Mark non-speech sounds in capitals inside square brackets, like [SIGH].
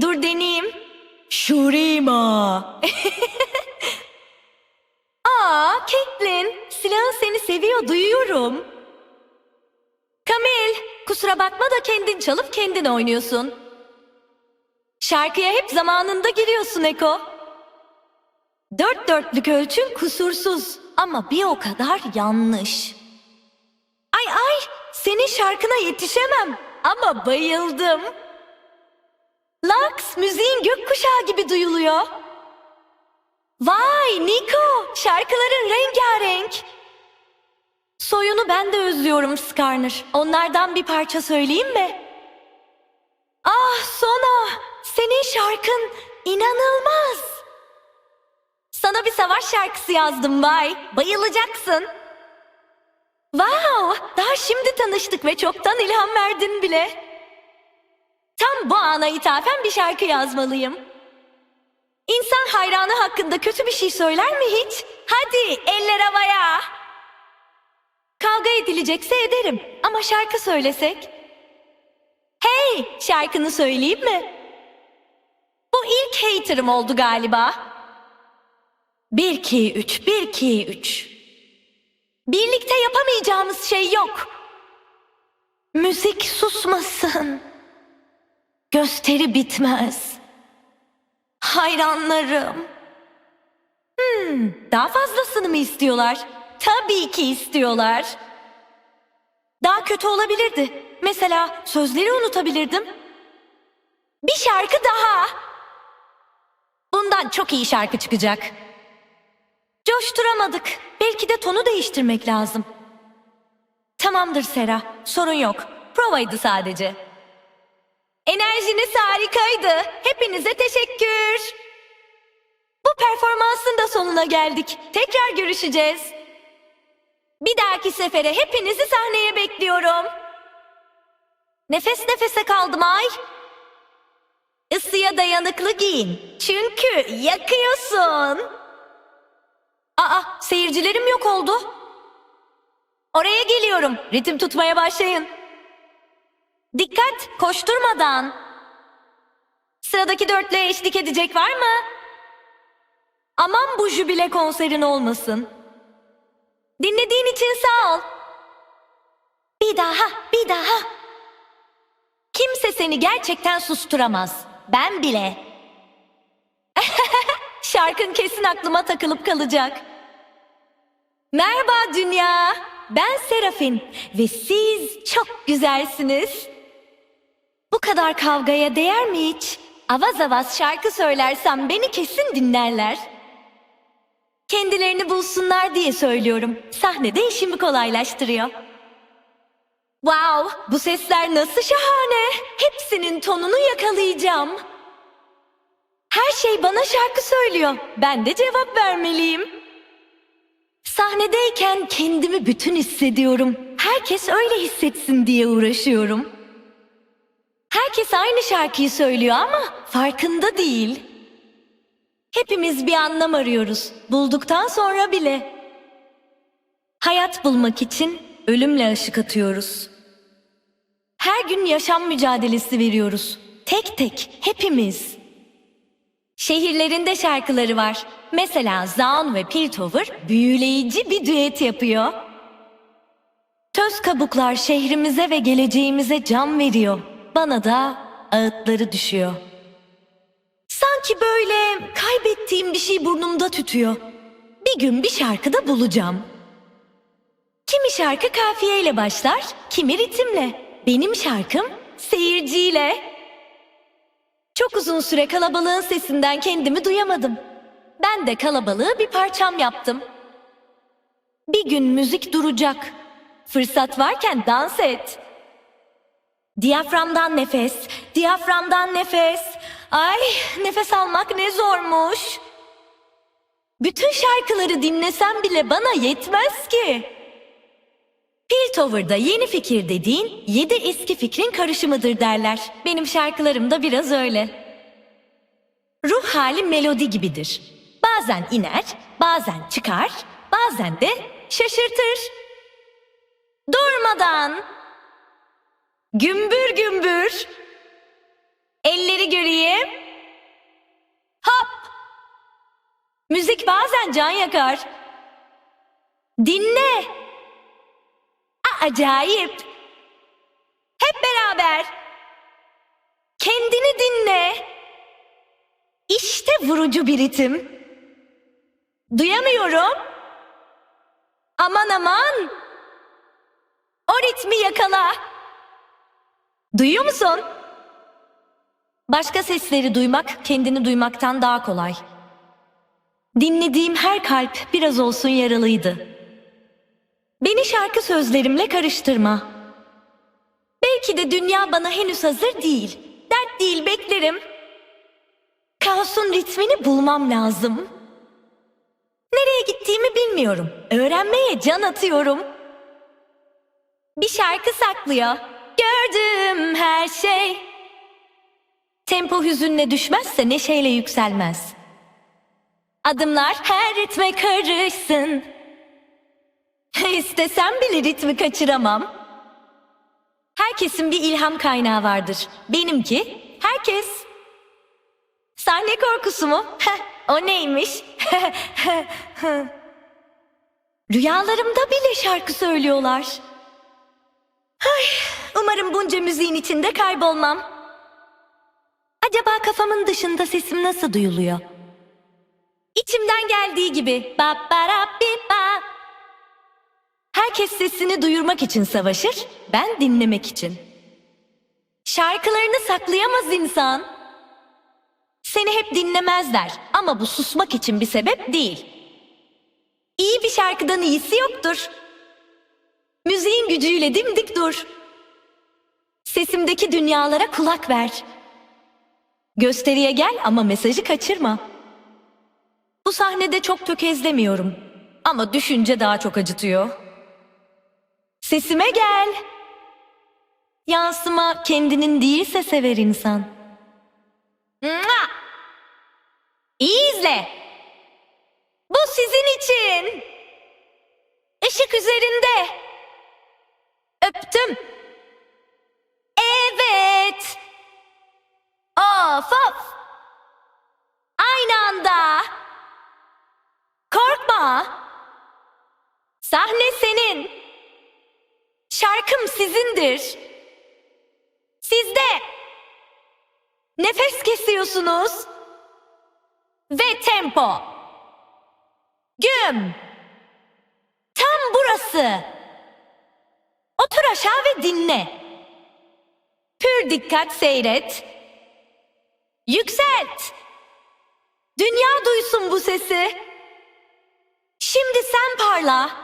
dur deneyeyim. Şurima. [LAUGHS] Aa, Caitlin, silahın seni seviyor, duyuyorum. Kamil, kusura bakma da kendin çalıp kendin oynuyorsun. Şarkıya hep zamanında giriyorsun Eko. Dört dörtlük ölçün kusursuz ama bir o kadar yanlış. Ay ay, senin şarkına yetişemem ama bayıldım. Lux, müziğin gökkuşağı gibi duyuluyor. Vay Niko, şarkıların rengarenk. Soyunu ben de özlüyorum Skarner. Onlardan bir parça söyleyeyim mi? Ah Sona, senin şarkın inanılmaz. Sana bir savaş şarkısı yazdım Vay, bayılacaksın. Wow, daha şimdi tanıştık ve çoktan ilham verdin bile. Tam bu ana ithafen bir şarkı yazmalıyım. İnsan hayranı hakkında kötü bir şey söyler mi hiç? Hadi eller havaya. Kavga edilecekse ederim ama şarkı söylesek. Hey şarkını söyleyeyim mi? Bu ilk haterım oldu galiba. 1 2 3 1 2 3. Birlikte yapamayacağımız şey yok. Müzik susmasın. Gösteri bitmez. Hayranlarım. Hmm, daha fazlasını mı istiyorlar? Tabii ki istiyorlar. Daha kötü olabilirdi. Mesela sözleri unutabilirdim. Bir şarkı daha. Bundan çok iyi şarkı çıkacak. Coşturamadık. Belki de tonu değiştirmek lazım. Tamamdır Sera, sorun yok. Provaydı sadece. Enerjiniz harikaydı. Hepinize teşekkür. Bu performansın da sonuna geldik. Tekrar görüşeceğiz. Bir dahaki sefere hepinizi sahneye bekliyorum. Nefes nefese kaldım ay. Isıya dayanıklı giyin. Çünkü yakıyorsun. Aa, seyircilerim yok oldu. Oraya geliyorum. Ritim tutmaya başlayın. Dikkat, koşturmadan. Sıradaki dörtlüğe eşlik edecek var mı? Aman bu jübile konserin olmasın. Dinlediğin için sağ ol. Bir daha, bir daha. Kimse seni gerçekten susturamaz. Ben bile. [LAUGHS] Şarkın kesin aklıma takılıp kalacak. Merhaba dünya. Ben Serafin ve siz çok güzelsiniz. Kadar kavgaya değer mi hiç? Avaz avaz şarkı söylersem beni kesin dinlerler. Kendilerini bulsunlar diye söylüyorum. Sahnede işimi kolaylaştırıyor. Wow, bu sesler nasıl şahane. Hepsinin tonunu yakalayacağım. Her şey bana şarkı söylüyor. Ben de cevap vermeliyim. Sahnedeyken kendimi bütün hissediyorum. Herkes öyle hissetsin diye uğraşıyorum. Herkes aynı şarkıyı söylüyor ama farkında değil. Hepimiz bir anlam arıyoruz. Bulduktan sonra bile. Hayat bulmak için ölümle ışık atıyoruz. Her gün yaşam mücadelesi veriyoruz. Tek tek hepimiz. Şehirlerinde şarkıları var. Mesela Zaun ve Piltover büyüleyici bir düet yapıyor. Töz kabuklar şehrimize ve geleceğimize can veriyor. Bana da ağıtları düşüyor. Sanki böyle kaybettiğim bir şey burnumda tütüyor. Bir gün bir şarkıda bulacağım. Kimi şarkı kafiyeyle başlar, kimi ritimle. Benim şarkım seyirciyle. Çok uzun süre kalabalığın sesinden kendimi duyamadım. Ben de kalabalığı bir parçam yaptım. Bir gün müzik duracak. Fırsat varken dans et. Diyaframdan nefes, diyaframdan nefes. Ay, nefes almak ne zormuş. Bütün şarkıları dinlesem bile bana yetmez ki. Piltover'da yeni fikir dediğin yedi eski fikrin karışımıdır derler. Benim şarkılarım da biraz öyle. Ruh hali melodi gibidir. Bazen iner, bazen çıkar, bazen de şaşırtır. Durmadan. Gümbür gümbür. Elleri göreyim. Hop. Müzik bazen can yakar. Dinle. A acayip. Hep beraber. Kendini dinle. İşte vurucu bir ritim. Duyamıyorum. Aman aman. O ritmi yakala. Duyuyor musun? Başka sesleri duymak kendini duymaktan daha kolay. Dinlediğim her kalp biraz olsun yaralıydı. Beni şarkı sözlerimle karıştırma. Belki de dünya bana henüz hazır değil. Dert değil beklerim. Kaosun ritmini bulmam lazım. Nereye gittiğimi bilmiyorum. Öğrenmeye can atıyorum. Bir şarkı saklıyor. Gördüğüm her şey. Tempo hüzünle düşmezse neşeyle yükselmez. Adımlar her ritme karışsın. [LAUGHS] İstesem bile ritmi kaçıramam. Herkesin bir ilham kaynağı vardır. Benimki herkes. Sahne korkusu mu? O neymiş? [LAUGHS] Rüyalarımda bile şarkı söylüyorlar. Ay, umarım bunca müziğin içinde kaybolmam. Acaba kafamın dışında sesim nasıl duyuluyor? İçimden geldiği gibi. Ba ba ba. Herkes sesini duyurmak için savaşır, ben dinlemek için. Şarkılarını saklayamaz insan. Seni hep dinlemezler ama bu susmak için bir sebep değil. İyi bir şarkıdan iyisi yoktur. Müziğin gücüyle dimdik dur. Sesimdeki dünyalara kulak ver. Gösteriye gel ama mesajı kaçırma. Bu sahnede çok tökezlemiyorum. Ama düşünce daha çok acıtıyor. Sesime gel. Yansıma kendinin değilse sever insan. Mua! İyi izle. Bu sizin için. Işık üzerinde. Öptüm. Of of. Aynı anda. Korkma. Sahne senin. Şarkım sizindir. Sizde. Nefes kesiyorsunuz. Ve tempo. Güm. Tam burası. Otur aşağı ve dinle. Pür dikkat seyret. Yükselt. Dünya duysun bu sesi. Şimdi sen parla.